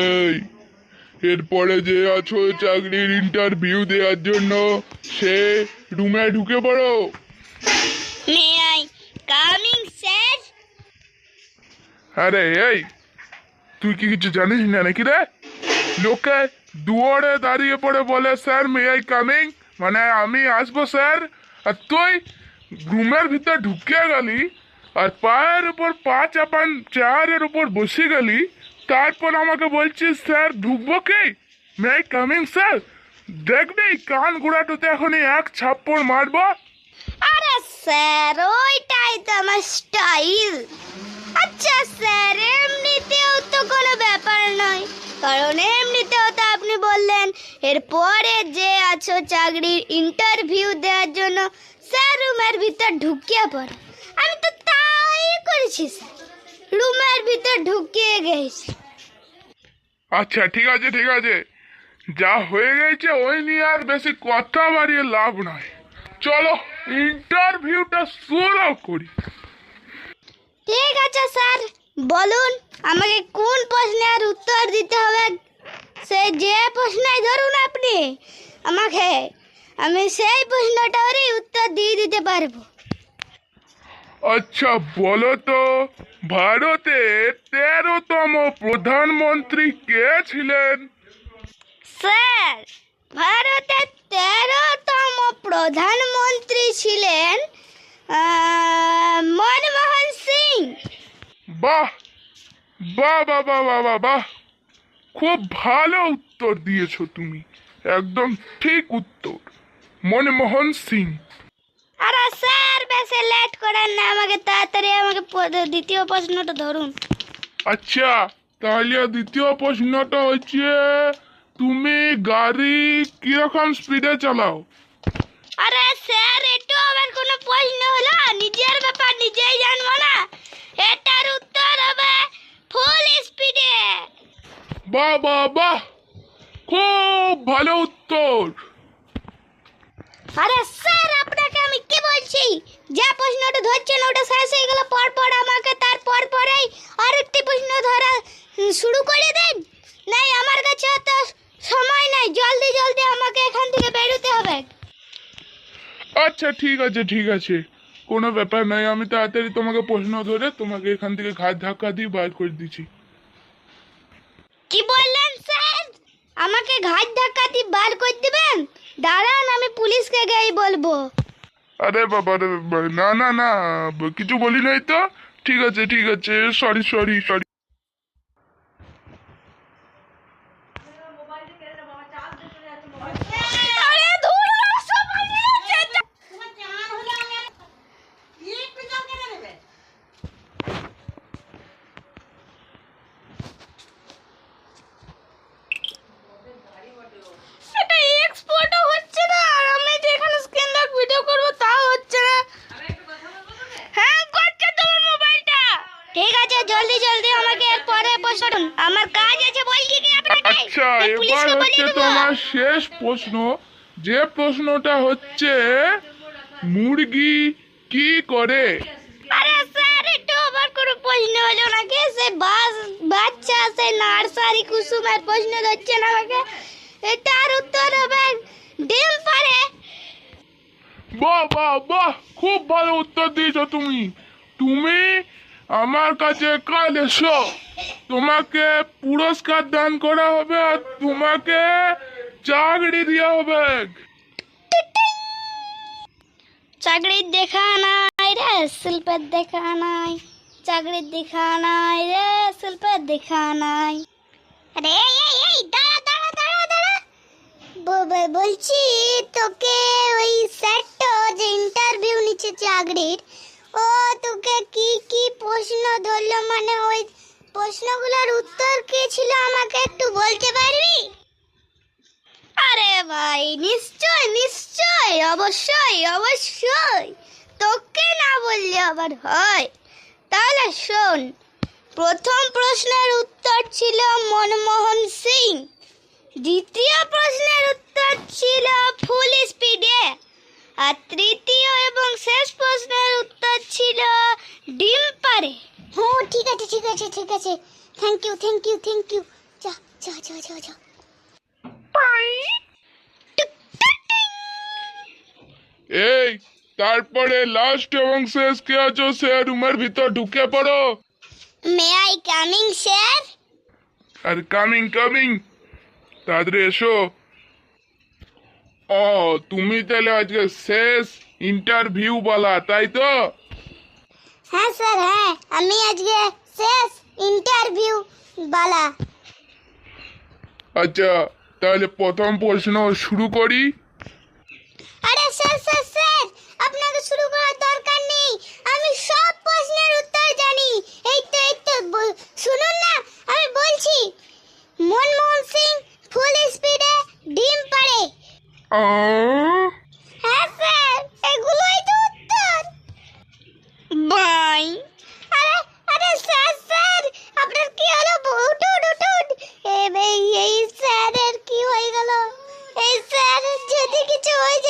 এই এরপরে যে আছো চাকরির ইন্টারভিউ দেওয়ার জন্য সে রুমে ঢুকে পড়ো। মে আই কামিং স্যার আরে এই তুই কি কিছু জানিস না নাকি রে? লোকে দুয়ারে দাঁড়িয়ে পড়ে বলে স্যার মে আই কামিং মানে আমি আসব স্যার আর তুই রুমের ভিতর ঢুকে গেলি আর পায়ের উপর পা চাপান, চেয়ারের উপর বসে গেলি, তারপর আমাকে বলছিস, স্যার, ঢুকবো কে? মে কামিং স্যার দেখবি, কান গোড়াটুতে এখনই এক ছাপ্পড় মারবো। আরে, স্যার, ওইটাই তো আমার স্টাইল আচ্ছা স্যার, এমনিতেও তো কোনো ব্যাপার নয়। কারণ এমনিতেও তো আপনি বললেন, এরপরে যে আছো চাকরির ইন্টারভিউ দেওয়ার জন্য, স্যার, রুমের ভিতর ঢুকিয়ে পড়ে। আমি তো করেছি স্যার রুমের ভিতর ঢুকিয়ে গেছি আচ্ছা ঠিক আছে ঠিক আছে। যা হয়ে গেছে ওই নিয়ে আর বেশি কথা বাড়িয়ে লাভ নয় চলো ইন্টারভিউটা শুরু করি। ঠিক আছে স্যার। বলুন আমাকে কোন প্রশ্নের উত্তর দিতে হবে? সে যে প্রশ্নই ধরুন আপনি আমাকে আমি সেই প্রশ্নটারই উত্তর দিয়ে দিতে পারব। আচ্ছা বলো তো ভারতের তেরোতম প্রধানমন্ত্রী কে ছিলেন? স্যার ভারতের তেরোতম প্রধানমন্ত্রী ছিলেন মনমোহন সিং। বাহ বাহ বাহ বাহ বাহ বাহ বাহ। খুব ভালো উত্তর দিয়েছ তুমি একদম ঠিক উত্তর। মনমোহন সিং। আরে স্যার বেশি লেট করেন না আমাকে তাড়াতাড়ি আমাকে দ্বিতীয় প্রশ্নটা ধরুন। আচ্ছা তাহলে দ্বিতীয় প্রশ্নটা হচ্ছে তুমি গাড়ি কীরকম স্পিডে চালাও? আরে স্যার এটা আবার কোনো প্রশ্ন হলো? নিজের ব্যাপার নিজেই জানব না। এটার উত্তর হবে ফুল স্পিডে বাহ বাহ বাহ! খুব ভালো উত্তর! আরে স্যার কি বলছি যে প্রশ্নটা ধরছেন ওটা শেষ হয়ে গেল পর পর আমাকে তার পর পরেই আরেকটি প্রশ্ন ধরা শুরু করে দেন। নাই আমার কাছে তো সময় নাই জলদি জলদি আমাকে এখান থেকে বেরোতে হবে। আচ্ছা ঠিক আছে ঠিক আছে। কোনো ব্যাপার নয় আমি তাড়াতাড়ি তোমাকে প্রশ্ন ধরে তোমাকে এখান থেকে ঘাট ধাক্কা দিয়ে বার করে দিচ্ছি। কি বললেন স্যার? আমাকে ঘাট ধাক্কা দিয়ে বার করে দিবেন? দাঁড়ান আমি পুলিশকে গিয়ে বলব। আরে বাবা রে, না না না, কিছু বলি নাই তো? ঠিক আছে ঠিক আছে সরি সরি সরি আরে ধুর, সময় লেগেছে। এটা এক্সপোর্টও হচ্ছে না আর আমি যে এখানে স্ক্রিন লক ভিডিও করব তাও হচ্ছে না হ্যাঁ করছে তোমার মোবাইলটা ঠিক আছে জলদি জলদি আমাকে এর পরে প্রশ্ন আমার কাজ আছে বলছি কি আপনাকে আচ্ছা এবার হচ্ছে তোমার শেষ প্রশ্ন। যে প্রশ্নটা হচ্ছে মুরগি কি করে? আরে স্যার এটা আবার কোনো প্রশ্ন হলো নাকি? সে বাচ্চা সে নার্সারি কুসুমের প্রশ্ন ধরছে না আমাকে। এটার উত্তর হবে ডিম পারে বাহ বাহ বাহ খুব ভালো উত্তর দিয়েছ তুমি। তুমি আমার কাছে কাল এসো। তোমাকে পুরস্কার দান করা হবে আর তোমাকে চাকরি দেওয়া হবে। চাকরির দেখা নাই রে, শিল্পের দেখা নাই। চাকরির দেখা নাই রে, শিল্পের দেখা নাই। আরে এই এই দাঁড়া দাঁড়া দাঁড়া দাঁড়া। বলছি তোকে ওই স্যারটা যে ইন্টারভিউ নিচ্ছে চাকরির, ও তোকে কি কি প্রশ্ন ধরলো মানে ওই প্রশ্নগুলোর উত্তর কি ছিল আমাকে একটু বলতে পারবি? আরে ভাই, নিশ্চয় নিশ্চয়, অবশ্যই অবশ্যই। তোকে না বললে আবার হয়। তাহলে শোন, প্রথম প্রশ্নের উত্তর ছিল মনমোহন সিং। দ্বিতীয় প্রশ্নের উত্তর ছিল ফুল স্পিডে। আর তৃতীয় এবং শেষ প্রশ্নের উত্তর ছিল ডিম ঠিক আছে ঠিক আছে ঠিক আছে। Thank you thank you thank you যা যা যা যা যা। এই তারপরে লাস্ট এবং শেষ কে আছো? সে রুমের ভিতর ঢুকে পড়ো। মে আই কামিং স্যার আর কামিং কামিং তাড়াতাড়ি এসো। ও তুমি তাহলে আজকে শেষ ইন্টারভিউ বলা তাই তো? হ্যাঁ স্যার হ্যাঁ। আমি আজকে শেষ ইন্টারভিউ বালা। আচ্ছা তাহলে প্রথম প্রশ্ন শুরু করি। যাই আরে আরে স্যার স্যার আপনার কি হলো উঠুন উঠুন এই স্যারের কি হয়ে গেল এই স্যার যদি কিছু হয়ে